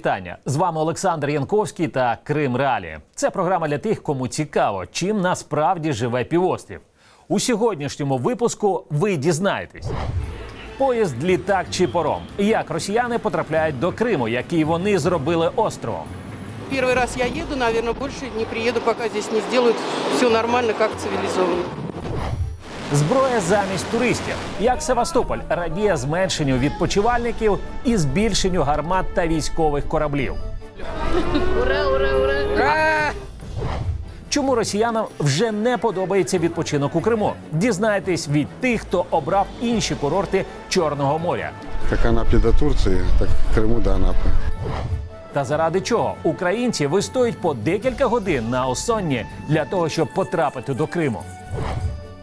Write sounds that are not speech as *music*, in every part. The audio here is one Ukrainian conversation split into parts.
Вітання з вами Олександр Янковський та Крим Реалі. Це програма для тих, кому цікаво, чим насправді живе півострів. У сьогоднішньому випуску ви дізнаєтесь. Поїзд, літак чи пором. Як росіяни потрапляють до Криму, який вони зробили островом. Первый раз я еду, наверное, больше не приеду, пока здесь не сделают все нормально, как цивилизованно. Зброя замість туристів. Як Севастополь радіє зменшенню відпочивальників і збільшенню гармат та військових кораблів. Чому росіянам вже не подобається відпочинок у Криму? Дізнайтесь від тих, хто обрав інші курорти Чорного моря. Как Анапе до Турции, так к Крыму до Анапы. Та заради чого українці вистоють по декілька годин на осонні для того, щоб потрапити до Криму.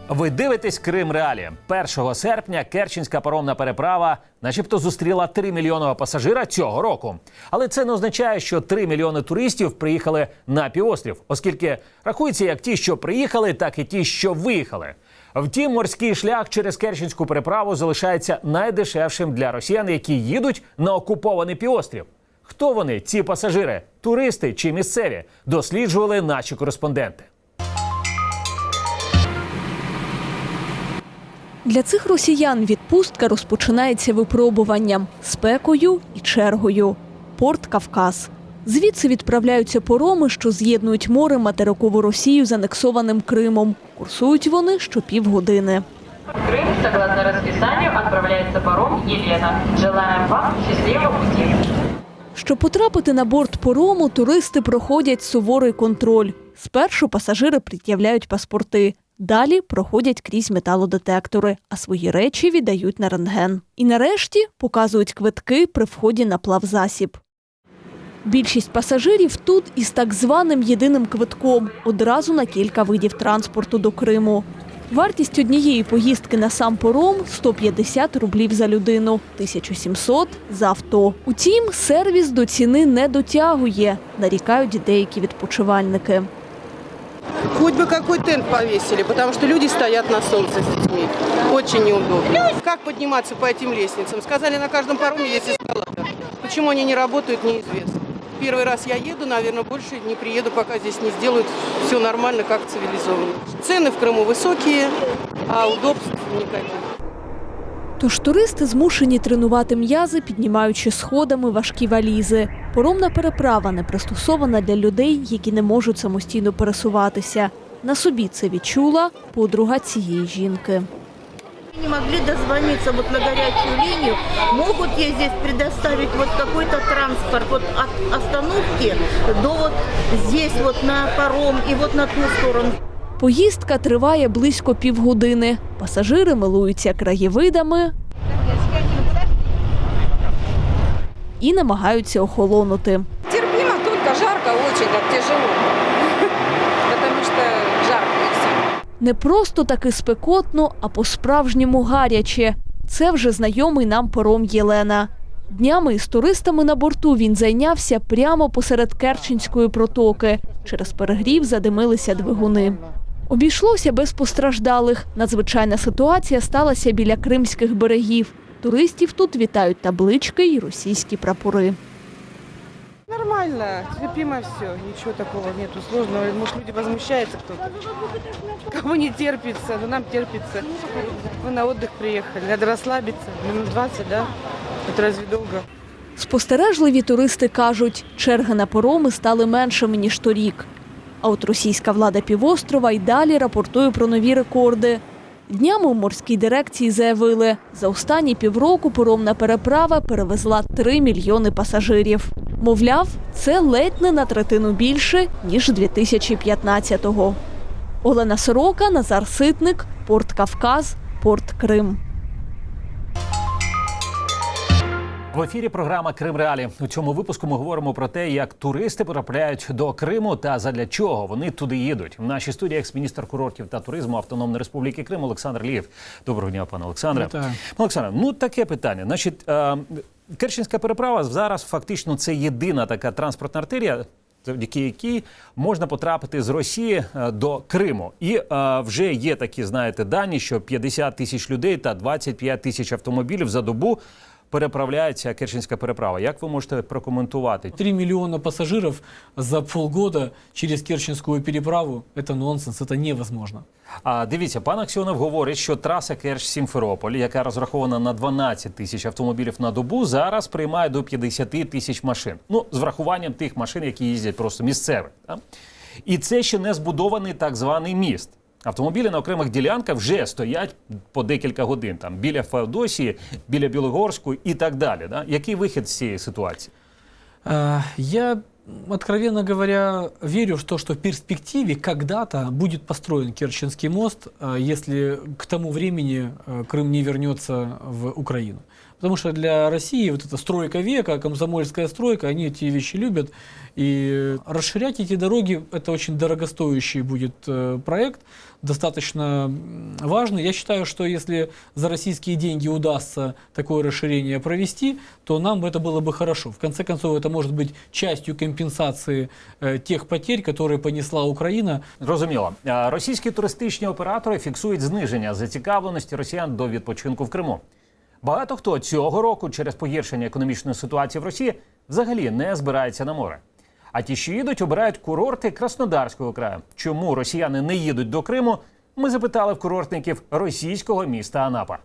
Ви дивитесь Крим Реалі. 1 серпня Керченська паромна переправа, начебто, зустріла 3 мільйонного пасажира цього року. Але це не означає, що 3 мільйони туристів приїхали на півострів, оскільки рахується як ті, що приїхали, так і ті, що виїхали. Втім, морський шлях через Керченську переправу залишається найдешевшим для росіян, які їдуть на окупований півострів. Хто вони, ці пасажири, туристи чи місцеві, досліджували наші кореспонденти. Для цих росіян відпустка розпочинається випробуванням, спекою і чергою. Порт Кавказ. Звідси відправляються пороми, що з'єднують море материкову Росію з анексованим Кримом. Курсують вони що півгодини. В Крым, согласно расписанию, отправляется паром «Елена». Желаем вам счастливого пути. Щоб потрапити на борт порому, туристи проходять суворий контроль. Спершу пасажири пред'являють паспорти. Далі проходять крізь металодетектори, а свої речі віддають на рентген. І нарешті показують квитки при вході на плавзасіб. Більшість пасажирів тут із так званим єдиним квитком одразу на кілька видів транспорту до Криму. Вартість однієї поїздки на сам пором 150 рублів за людину, 1700 за авто. Утім, сервіс до ціни не дотягує, нарікають деякі відпочивальники. Хоть бы какой тент повесили, потому что люди стоят на солнце с детьми. Очень неудобно. Как подниматься по этим лестницам? Сказали, на каждом пароме есть эскалатор. Почему они не работают, неизвестно. Первый раз я еду, наверное, больше не приеду, пока здесь не сделают все нормально, как цивилизованно. Цены в Крыму высокие, а удобств никаких. Тож туристи змушені тренувати м'язи, піднімаючи сходами важкі валізи. Поромна переправа не пристосована для людей, які не можуть самостійно пересуватися. На собі це відчула подруга цієї жінки. не могли дозвониться вот на горячую линию, могут ей здесь предоставить вот какой-то транспорт вот от остановки до вот здесь вот на паром и вот на ту сторону. Поїздка триває близько півгодини. Пасажири милуються краєвидами і намагаються охолонути. Терпимо, только жарко так тяжело. *laughs* Потому что жарко все. Не просто таки спекотно, а по-справжньому гаряче. Це вже знайомий нам пором Єлена. Днями із туристами на борту він зайнявся прямо посеред Керченської протоки. Через перегрів задимилися двигуни. Обійшлося без постраждалих. Надзвичайна ситуація сталася біля кримських берегів. Туристів тут вітають таблички й російські прапори. Нормально, терпимо все, ничего такого нету сложного. Может, люди возмущаются кто-то. Кому не терпится, но нам терпится. Мы на отдых приехали, надо расслабиться. Минут 20, да? Это разве долго? Спостережливі туристи кажуть, черги на пороми стали меншими, ніж торік. А от російська влада півострова й далі рапортує про нові рекорди. Днями у морській дирекції заявили, за останні півроку поромна переправа перевезла 3 мільйони пасажирів. Мовляв, це ледь не на третину більше, ніж 2015-го. Олена Сорока, Назар Ситник, Порт Кавказ, Порт Крим. В ефірі програма Крим Реалі. У цьому випуску ми говоримо про те, як туристи потрапляють до Криму та задля чого вони туди їдуть. В нашій студії екс-міністр курортів та туризму Автономної Республіки Крим Олександр Лієв. Доброго дня, пане Олександре. Пане Олександре, ну таке питання. Значить, е, Керченська переправа зараз фактично це єдина така транспортна артерія. Завдяки якій можна потрапити з Росії е, до Криму, і е, вже є такі, знаєте, дані, що 50 тисяч людей та 25 тисяч автомобілів за добу переправляється Керченська переправа. Як ви можете прокоментувати? 3 миллиона пассажиров за полгода через Керченскую переправу – это нонсенс, это невозможно. А дивіться, пан Аксьонов говорить, що траса Керч-Сімферополь, яка розрахована на 12 тисяч автомобілів на добу, зараз приймає до 50 тисяч машин. Ну, з врахуванням тих машин, які їздять просто місцевих. Да? І це ще не збудований так званий міст. Автомобілі на окремих ділянках вже стоять по декілька годин, там біля Феодосії, біля Білогорську і так далі. Да? Який вихід з цієї ситуації? Я, м, откровенно говоря, верю в то, что в перспективе когда-то будет построен Керченский мост, а, если к тому времени э, Крым не вернется в Украину. Потому что для России вот эта стройка века, комсомольская стройка, они эти вещи любят. И расширять эти дороги – это очень дорогостоящий будет э, проект, достаточно м, важный. Я считаю, что если за российские деньги удастся такое расширение провести, то нам это было бы хорошо. В конце концов, это может быть частью компенсации э, тех потерь, которые понесла Украина Зрозуміло. А, Російські туристичні оператори фіксують зниження зацікавленості росіян до відпочинку в Криму. Багато хто цього року через погіршення економічної ситуації в Росії взагалі не збирається на море. А ті, що їдуть, обирають курорти Краснодарського краю. Чому росіяни не їдуть до Криму? Ми запитали в курортників російського міста Анапа.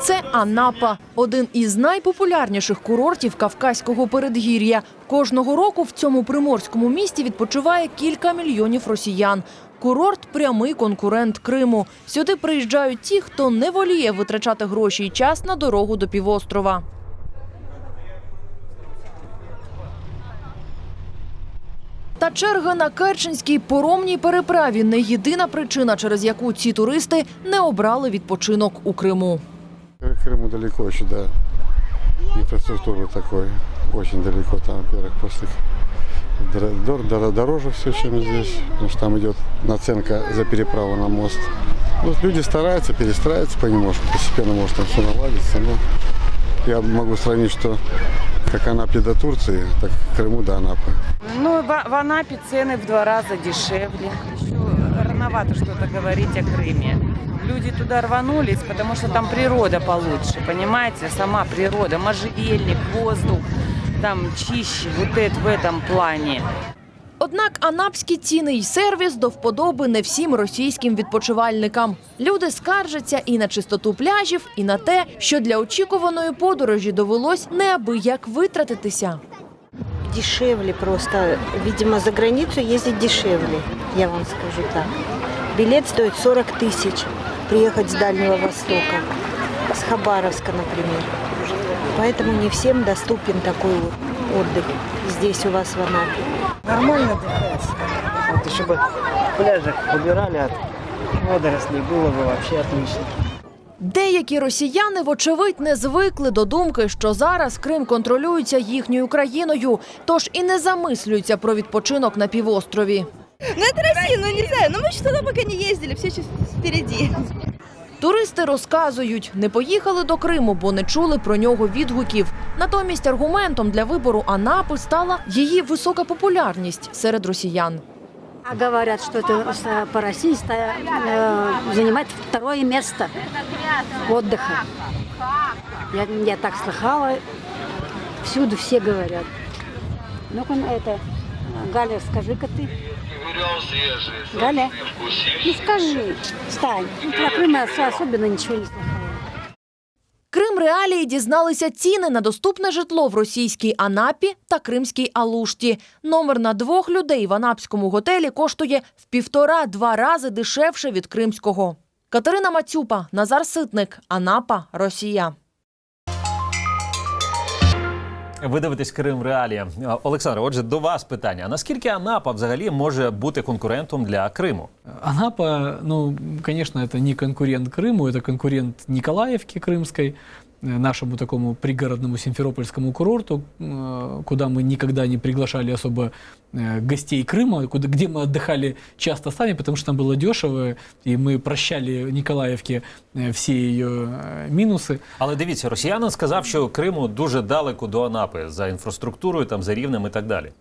Це Анапа, один із найпопулярніших курортів Кавказького передгір'я. Кожного року в цьому приморському місті відпочиває кілька мільйонів росіян. Курорт прямий конкурент Криму. Сюди приїжджають ті, хто не воліє витрачати гроші і час на дорогу до півострова. Та черга на Керченській поромній переправі не єдина причина, через яку ці туристи не обрали відпочинок у Криму. Крыму далеко еще, да. Инфраструктура такой. Очень далеко там, во-первых, после дор- дор- дор- дороже все, чем здесь, потому что там идет наценка за переправу на мост. Ну, люди стараются, перестраиваются понемножку, постепенно может там все наладится, но я могу сравнить, что как Анапе до Турции, так в Крыму до Анапы. Ну, в, в Анапе цены в два раза дешевле. Еще рановато что-то говорить о Крыме. Люди туда рванулись, потому что там природа получше, понимаете? Сама природа, можжевельник, воздух, там чище, вот это в этом плане. Однак анапські ціни й сервіс до вподоби не всім російським відпочивальникам. Люди скаржаться і на чистоту пляжів, і на те, що для очікуваної подорожі довелось неабияк витратитися. Дешевле просто. Видимо, за границу ездить дешевле, я вам скажу так. Билет стоит 40 тысяч. Приехать с Дальнего Востока, с Хабаровска, например. Поэтому не всем доступен такой вот отдых здесь у вас в Анапе. Нормально отдыхается. Вот еще бы пляжах убирали от водорослей, было бы вообще отлично. Деякі росіяни, вочевидь, не звикли до думки, що зараз Крим контролюється їхньою країною, тож і не замислюються про відпочинок на півострові. Ну это Россия, ну не знаю, но мы еще туда пока не ездили, все сейчас впереди. Туристи розказують, не поїхали до Криму, бо не чули про нього відгуків. Натомість аргументом для вибору Анапи стала її висока популярність серед росіян. А говорят, что это с- по России ста- э, занимает второе место отдыха. Я, я так слыхала, всюду все говорят. Ну-ка, ну, это, Галя, скажи-ка ты. Галя, ну скажи, Стань, ну, про Крым особенно ничего не слыхала. Крим реалії дізналися ціни на доступне житло в російській Анапі та Кримській Алушті. Номер на двох людей в анапському готелі коштує в півтора-два рази дешевше від кримського. Катерина Мацюпа, Назар Ситник, Анапа, Росія. Ви дивитесь Крим Реалії. А, Олександр, отже, до вас питання: А наскільки Анапа взагалі може бути конкурентом для Криму? Анапа, ну, конечно, это не конкурент Крыму, это конкурент Николаевки Крымской, э, нашему такому пригородному симферопольскому курорту, э, куда мы никогда не приглашали особо э, гостей Крыма, куда, где мы отдыхали часто сами, потому что там было дешево, и мы прощали Николаевке э, все ее э, минусы. Але дивіться, росіянин сказав, що Криму дуже далеко до Анапи за інфраструктурою, там за рівнем і так далі.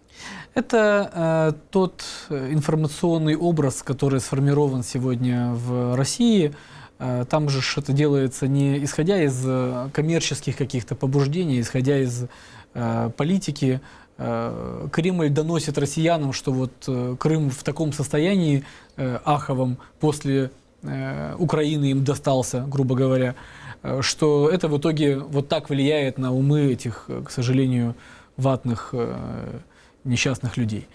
Это э, тот э, информационный образ, который сформирован сегодня в России. Э, Там же это делается не исходя из э, коммерческих каких-то побуждений, исходя из э, политики. Кремль доносит россиянам, что вот Крым в таком состоянии аховом после Украины им достался, грубо говоря, что это в итоге вот так влияет на умы этих, к сожалению, ватных несчастных людей.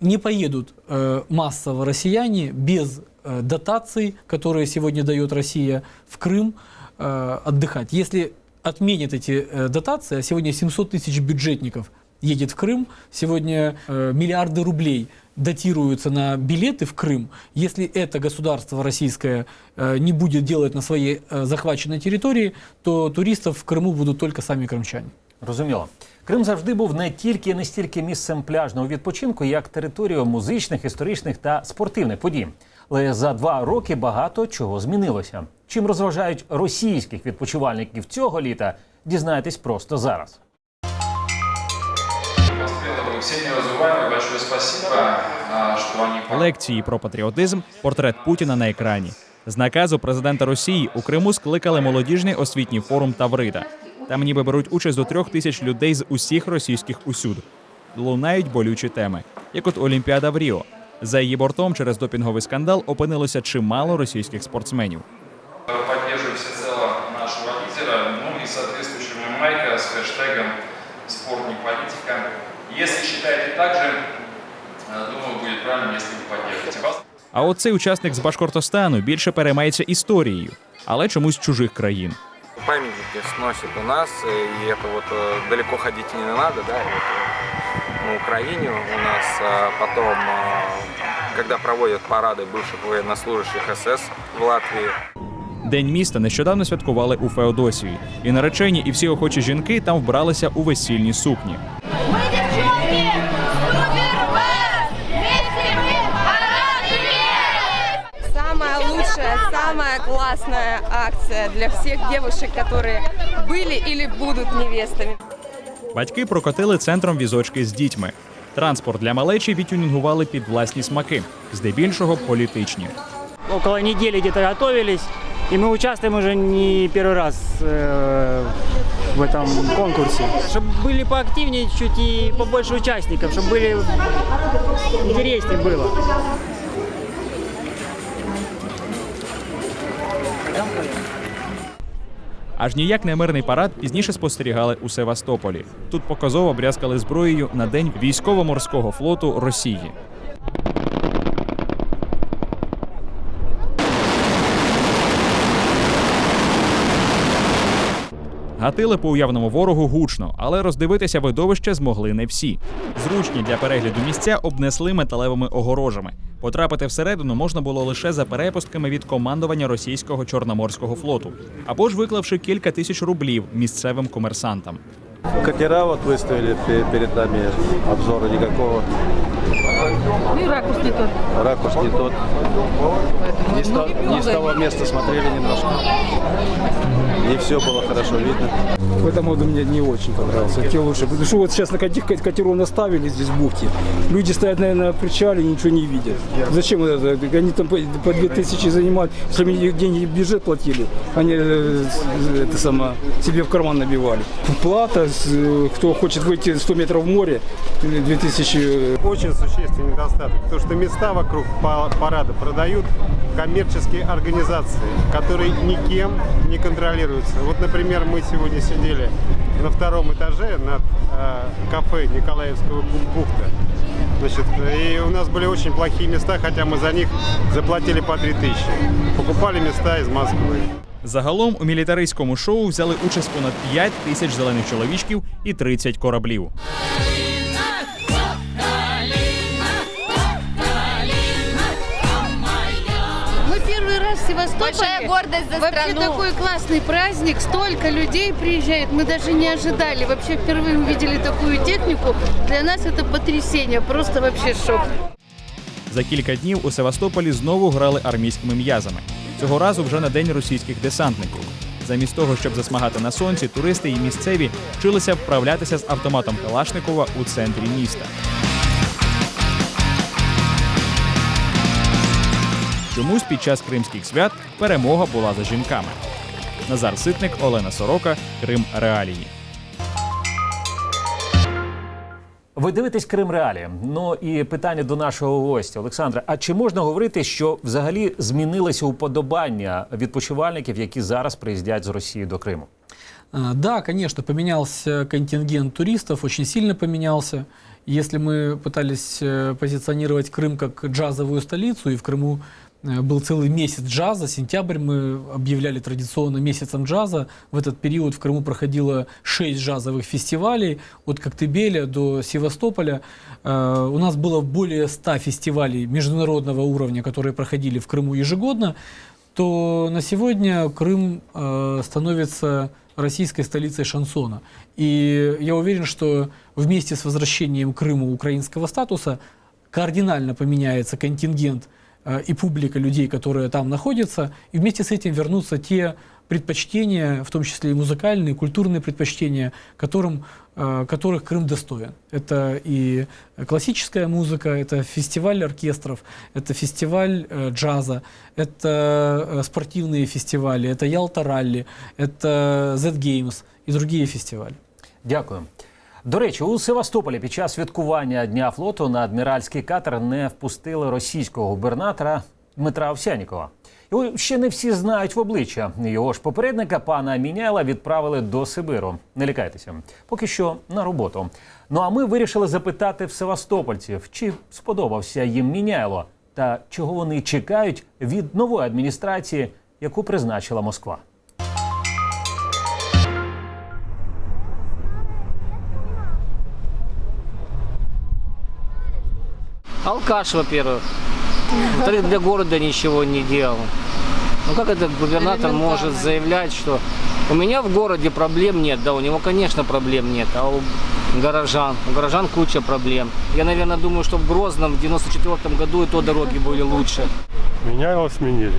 Не поедут э, массово россияне без э, дотаций, которые сегодня дает Россия, в Крым э, отдыхать. Если отменят эти э, дотации, а сегодня 700 тысяч бюджетников едет в Крым, сегодня э, миллиарды рублей датируются на билеты в Крым. Если это государство российское э, не будет делать на своей э, захваченной территории, то туристов в Крыму будут только сами крымчане. Розуміло. Крим завжди був не тільки не стільки місцем пляжного відпочинку, як територією музичних, історичних та спортивних подій. Але за два роки багато чого змінилося. Чим розважають російських відпочивальників цього літа, дізнаєтесь просто зараз. Лекції про патріотизм, портрет Путіна на екрані. З наказу президента Росії у Криму скликали молодіжний освітній форум Таврида. Там ніби беруть участь до трьох тисяч людей з усіх російських усюд. Лунають болючі теми, як от Олімпіада в Ріо. За її бортом через допінговий скандал опинилося чимало російських спортсменів. поддерживаю всецело нашего лидера, ну и соответствующая майка с хэштегом «Спорт не политика». Если считаете так же, э, думаю, будет правильным, если вы поддержите вас. А от цей учасник з Башкортостану більше переймається історією, але чомусь чужих країн. памятники сносят у нас, и это вот э, далеко ходить не надо, да, и вот э, на Украине у нас, а потом, э, когда проводят парады бывших военнослужащих СС в Латвии, День міста нещодавно святкували у Феодосії, і наречені, і всі охочі жінки там вбралися у весільні сукні. самая классная акция для всех девушек, которые были или будут невестами. Батьки прокотили центром візочки з дітьми. Транспорт для малечі відтюнінгували під власні смаки, здебільшого політичні. Около недели где-то готовились, и мы участвуем уже не первый раз э, в этом конкурсе. Чтобы были поактивнее чуть и побольше участников, чтобы были интереснее было. Аж ніяк не мирний парад пізніше спостерігали у Севастополі. Тут показово брязкали зброєю на день військово-морського флоту Росії. Гатили по уявному ворогу гучно, але роздивитися видовище змогли не всі. Зручні для перегляду місця обнесли металевими огорожами. Потрапити всередину можна було лише за перепустками від командування російського чорноморського флоту, або ж виклавши кілька тисяч рублів місцевим комерсантам. Катера вот выставили пе- перед нами, обзора никакого. И ракурс не тот. Ракурс не тот. Не с, то- не с того места смотрели немножко. Не все было хорошо видно. В этом году мне не очень понравился. Те лучше. Потому что вот сейчас на кати- катеров наставили здесь в бухте. Люди стоят наверное, на причале и ничего не видят. Зачем это? Они там по, по 2000 занимают. Если бы деньги в бюджет платили, они э, с- это само, себе в карман набивали. Плата, э, кто хочет выйти 100 метров в море, э, 2000 э, Очень существенный недостаток, потому что места вокруг па- парада продают коммерческие организации, которые никем не контролируются. Вот, например, мы сегодня сидели на втором этаже над э, кафе Николаевского бу- бухта. Значит, и у нас были очень плохие места, хотя мы за них заплатили по 3000. Покупали места из Москвы. Загалом у мілітаристському шоу взяли участь понад 5 тисяч зелених чоловічків і 30 кораблів. Большая гордость за Вообще страну. такой классный праздник, столько людей приезжает, мы даже не ожидали. Вообще впервые увидели такую технику. Для нас это потрясение, просто вообще шок. За кілька днів у Севастополі знову грали армійськими м'язами. Цього разу вже на день російських десантників. Замість того, щоб засмагати на сонці, туристи і місцеві вчилися вправлятися з автоматом Калашникова у центрі міста. Чомусь під час кримських свят перемога була за жінками. Назар Ситник, Олена Сорока, Крим Реалії. Ви дивитесь Крим Реалі. Ну і питання до нашого гостя Олександра. А чи можна говорити, що взагалі змінилися уподобання відпочивальників, які зараз приїздять з Росії до Криму? А, Да, конечно, поменялся контингент туристов, очень сильно поменялся. Если мы пытались э, позиционировать Крым как джазовую столицу, и в Крыму э, Был целый месяц джаза, сентябрь мы объявляли традиционно месяцем джаза. В этот период в Крыму проходило шесть джазовых фестивалей, от Коктебеля до Севастополя. Э, У нас было более 100 фестивалей международного уровня, которые проходили в Крыму ежегодно то на сегодня Крым э, становится российской столицей шансона. И я уверен, что вместе с возвращением Крыму украинского статуса кардинально поменяется контингент э, и публика людей, которые там находятся, и вместе с этим вернутся те предпочтения, в том числе и музыкальные, культурные предпочтения, которым, э, которых Крым достоин. Это и классическая музыка, это фестиваль оркестров, это фестиваль э, джаза, это э, спортивные фестивали, это Ялта Ралли, это Z-Games и другие фестивали. Дякую. До речі, у Севастополі під час святкування Дня флоту на адміральський катер не впустили російського губернатора Дмитра Овсянікова. Його ще не всі знають в обличчя. Його ж попередника пана Міняйла відправили до Сибиру. Не лякайтеся, поки що на роботу. Ну а ми вирішили запитати в севастопольців, чи сподобався їм Міняйло та чого вони чекають від нової адміністрації, яку призначила Москва. Алкаш, во-первых. Во-вторых, для города ничего не делал. Ну как этот губернатор может заявлять, что у меня в городе проблем нет? Да, у него, конечно, проблем нет, а у горожан, у горожан куча проблем. Я, наверное, думаю, что в Грозном в 94 году и то дороги были лучше. Меня его сменили,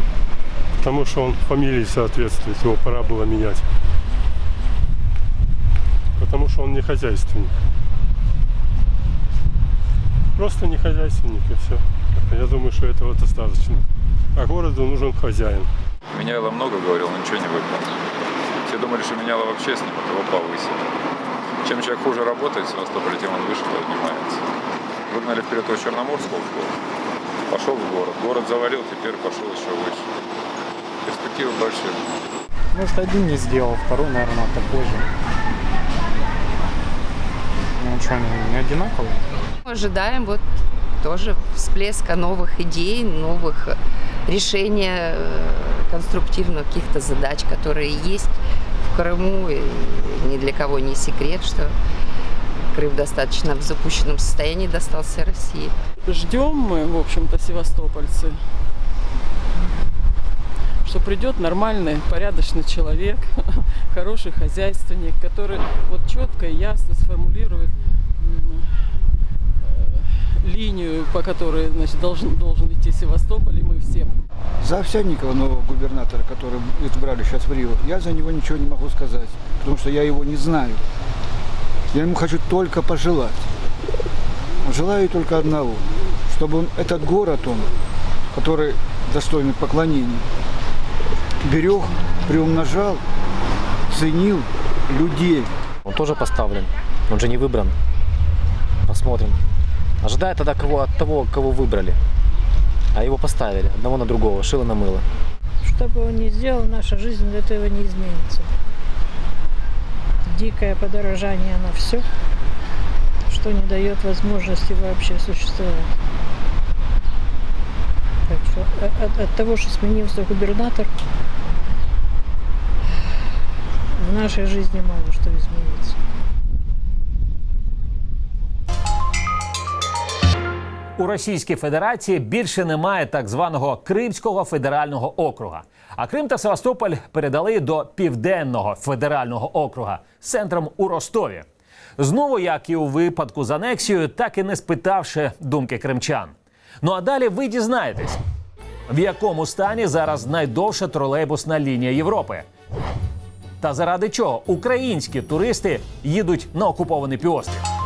потому что он фамилии соответствует, его пора было менять. Потому что он не хозяйственник. Просто не хозяйственник и все. Я думаю, что этого достаточно. А городу нужен хозяин. Меняйло много говорил, но ничего не выполнил. Все думали, что Меняйло вообще снимут, его повысили. Чем человек хуже работает в Севастополе, тем он выше поднимается. Выгнали вперед его Черноморского в. Пошел в город. Город завалил, теперь пошел еще выше. Перспективы большие. Может, один не сделал, второй, наверное, такой же. Ну что, они не одинаковые? Ожидаем вот тоже всплеска новых идей, новых решения э, конструктивных каких-то задач, которые есть в Крыму. И ни для кого не секрет, что Крым достаточно в запущенном состоянии достался России. Ждем мы, в общем-то, севастопольцы, что придет нормальный, порядочный человек, *laughs* хороший хозяйственник, который вот четко и ясно сформулирует э, линию, по которой значит, должен, должен идти Севастополь, и мы все За Овсянникова, нового губернатора, который избрали сейчас в Рио, я за него ничего не могу сказать, потому что я его не знаю. Я ему хочу только пожелать. Желаю только одного, чтобы он, этот город, он, который достойный поклонения, берег, приумножал, ценил людей. Он тоже поставлен. Он же не выбран. Посмотрим. Ожидая тогда кого, от того, кого выбрали. А его поставили. Одного на другого. Шило на мыло. Что бы он ни сделал, наша жизнь от этого не изменится. Дикое подорожание на все, что не дает возможности вообще существовать. Так что э, от, от того, что сменился губернатор, в нашей жизни мало что изменится. У Російській Федерації більше немає так званого Кримського федерального округа. А Крим та Севастополь передали до Південного федерального округа з центром у Ростові. Знову, як і у випадку з анексією, так і не спитавши думки кримчан. Ну а далі ви дізнаєтесь, в якому стані зараз найдовша тролейбусна лінія Європи. Та заради чого українські туристи їдуть на окупований півострів.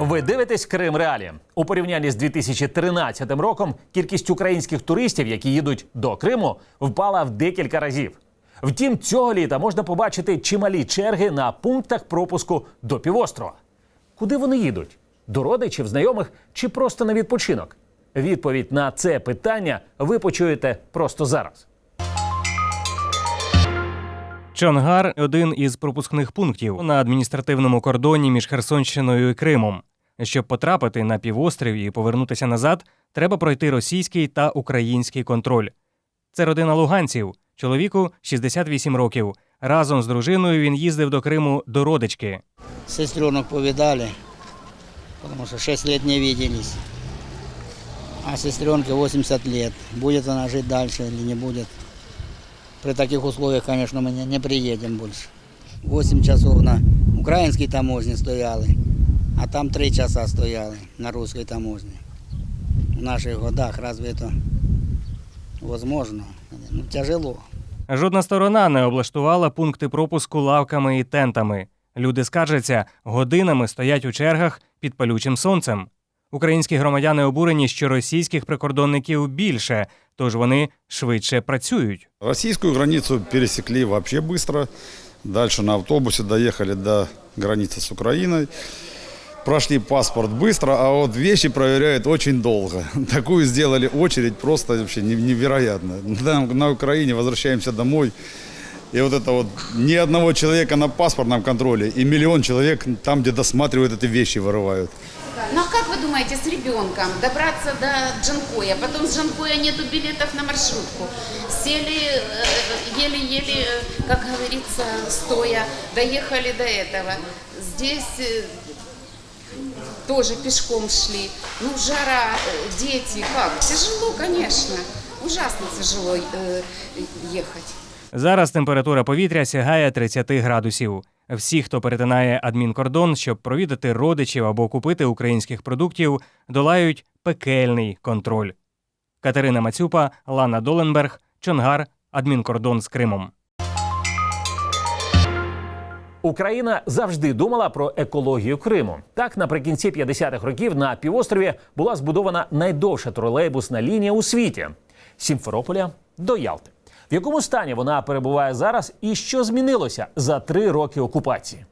Ви дивитесь Крим Реалі. У порівнянні з 2013 роком кількість українських туристів, які їдуть до Криму, впала в декілька разів. Втім, цього літа можна побачити чималі черги на пунктах пропуску до півострова. Куди вони їдуть? До родичів, знайомих чи просто на відпочинок? Відповідь на це питання ви почуєте просто зараз. Чонгар один із пропускних пунктів на адміністративному кордоні між Херсонщиною і Кримом. Щоб потрапити на півострів і повернутися назад, треба пройти російський та український контроль. Це родина луганців. Чоловіку 68 років. Разом з дружиною він їздив до Криму до родички. Сестренок повидали, потому что 6 лет не виделись. А сестренке 80 лет. Будет она жить дальше или не будет. При таких условиях, конечно, мы не, приедем больше. 8 часов на украинской таможне стояли, а там 3 часа стояли на русской таможне. В наших годах разве это возможно? Ну, тяжело. Жодна сторона не облаштувала пункти пропуску лавками і тентами. Люди скаржаться, годинами стоять у чергах під палючим сонцем. Українські громадяни обурені, що російських прикордонників більше, тож вони швидше працюють. Российскую границу пересекли вообще быстро. Дальше на автобусе доехали до границы с Украиной. Прошли паспорт быстро, а вот вещи проверяют очень долго. *laughs* Такую сделали очередь просто вообще не- невероятно. Там на Украине возвращаемся домой. И вот это вот ни одного человека на паспортном контроле и миллион человек там, где досматривают эти вещи, вырывают. Ну а как вы думаете, с ребенком добраться до Джанкоя, потом с Джанкоя нету билетов на маршрутку, сели э, еле-еле, э, как говорится, стоя, доехали до этого. Здесь э, тоже пешком шли. Ну, жара, э, дети, как? Тяжело, конечно. Ужасно тяжело э, ехать. Зараз температура повітря сягає 30 градусів. Всі, хто перетинає адмінкордон, щоб провідати родичів або купити українських продуктів, долають пекельний контроль. Катерина Мацюпа, Лана Доленберг, Чонгар, адмінкордон з Кримом. Україна завжди думала про екологію Криму. Так, наприкінці 50-х років на півострові була збудована найдовша тролейбусна лінія у світі Сімферополя до Ялти. В якому стані вона перебуває зараз, і що змінилося за три роки окупації?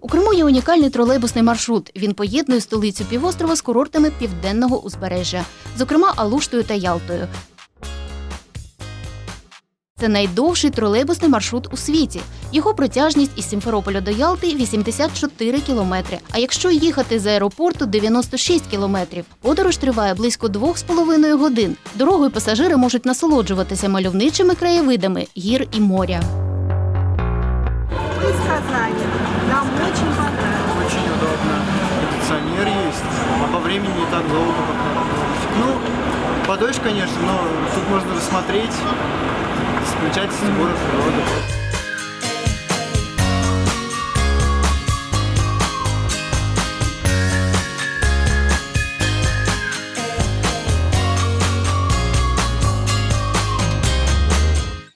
У Криму є унікальний тролейбусний маршрут. Він поєднує столицю півострова з курортами південного узбережжя, зокрема Алуштою та Ялтою. Це найдовший тролейбусний маршрут у світі. Його протяжність із Сімферополя до Ялти 84 кілометри. А якщо їхати з аеропорту 96 кілометрів. Подорож триває близько 2,5 годин. Дорогою пасажири можуть насолоджуватися мальовничими краєвидами гір і моря. из Казани. Нам очень понравилось. Очень удобно. Кондиционер есть, а по времени не так долго, как на. Ну, подольше, конечно, но тут можно рассмотреть замечательный город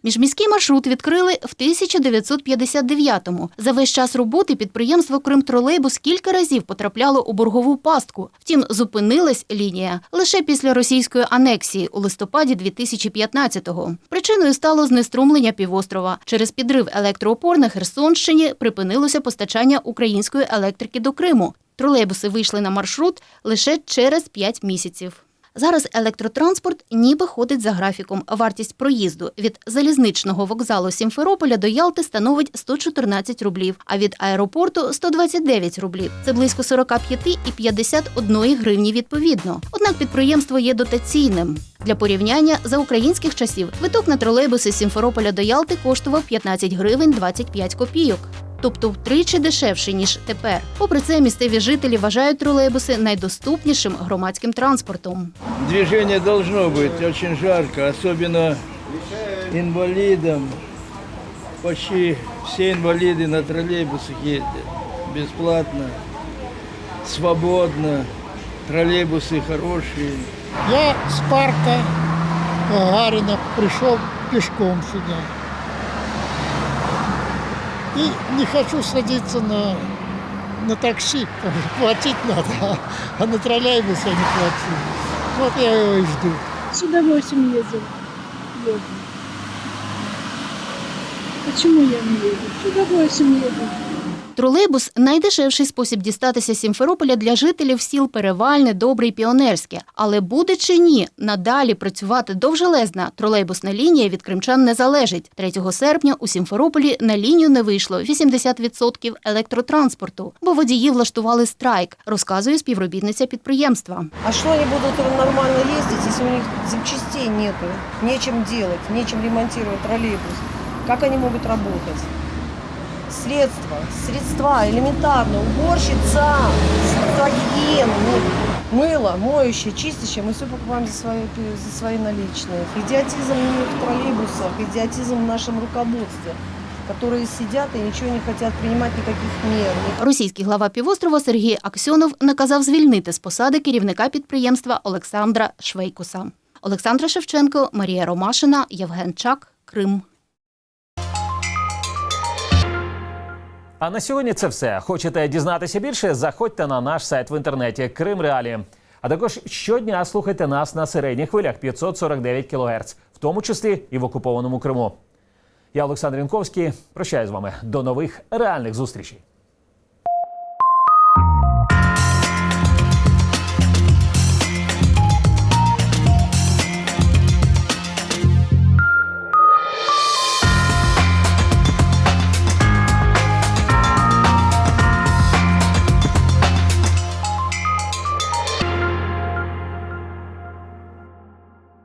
Міжміський маршрут відкрили в 1959-му. За весь час роботи підприємство Кримтролейбус кілька разів потрапляло у боргову пастку. Втім, зупинилась лінія лише після російської анексії у листопаді 2015-го. Причиною стало знеструмлення півострова. Через підрив електроопор на Херсонщині припинилося постачання української електрики до Криму. Тролейбуси вийшли на маршрут лише через 5 місяців. Зараз електротранспорт ніби ходить за графіком. Вартість проїзду від залізничного вокзалу Сімферополя до Ялти становить 114 рублів, а від аеропорту 129 рублів. Це близько 45 і 51 гривні відповідно. Однак підприємство є дотаційним. Для порівняння за українських часів квиток на тролейбуси з Сімферополя до Ялти коштував 15 гривень 25 копійок. Тобто втричі дешевше ніж тепер. Попри це, місцеві жителі вважають тролейбуси найдоступнішим громадським транспортом. Движение должно быть очень жарко, особенно инвалидам. Почти все инвалиды на троллейбусах ездят бесплатно, свободно. Троллейбусы хорошие. Я с парка Гагарина пришел пешком сюда. И не хочу садиться на на такси, *laughs* платить надо, а на троллейбусе не платить. Вот я его и жду. С удовольствием ездил. Езжу. Почему я не еду? С удовольствием еду. Тролейбус найдешевший спосіб дістатися Сімферополя для жителів сіл Перевальне, Добре і Піонерське. Але буде чи ні надалі працювати довжелезна тролейбусна лінія від кримчан не залежить. 3 серпня у Сімферополі на лінію не вийшло 80% електротранспорту, бо водії влаштували страйк, розказує співробітниця підприємства. А что они будут нормально ездить, если у них запчастей нету, нечем делать, нечем ремонтировать троллейбус? Как они могут работать? Средства, средства элементарно, уборщица, средства гигиены, ну, мыло, моющее, чистящее, мы все покупаем за свои, за свои наличные. Идиотизм не в троллейбусах, идиотизм в нашем руководстве, которые сидят и ничего не хотят принимать никаких мер. Російський глава півострова Сергій Аксьонов наказав звільнити з посади керівника підприємства Олександра Швейкуса. Олександра Шевченко, Марія Ромашина, Євген Чак, Крим. А на сьогодні це все. Хочете дізнатися більше? Заходьте на наш сайт в інтернеті Крим Реалі. А також щодня слухайте нас на середніх хвилях 549 кГц, в тому числі і в окупованому Криму. Я Олександр Янковський. Прощаю з вами. До нових реальних зустрічей.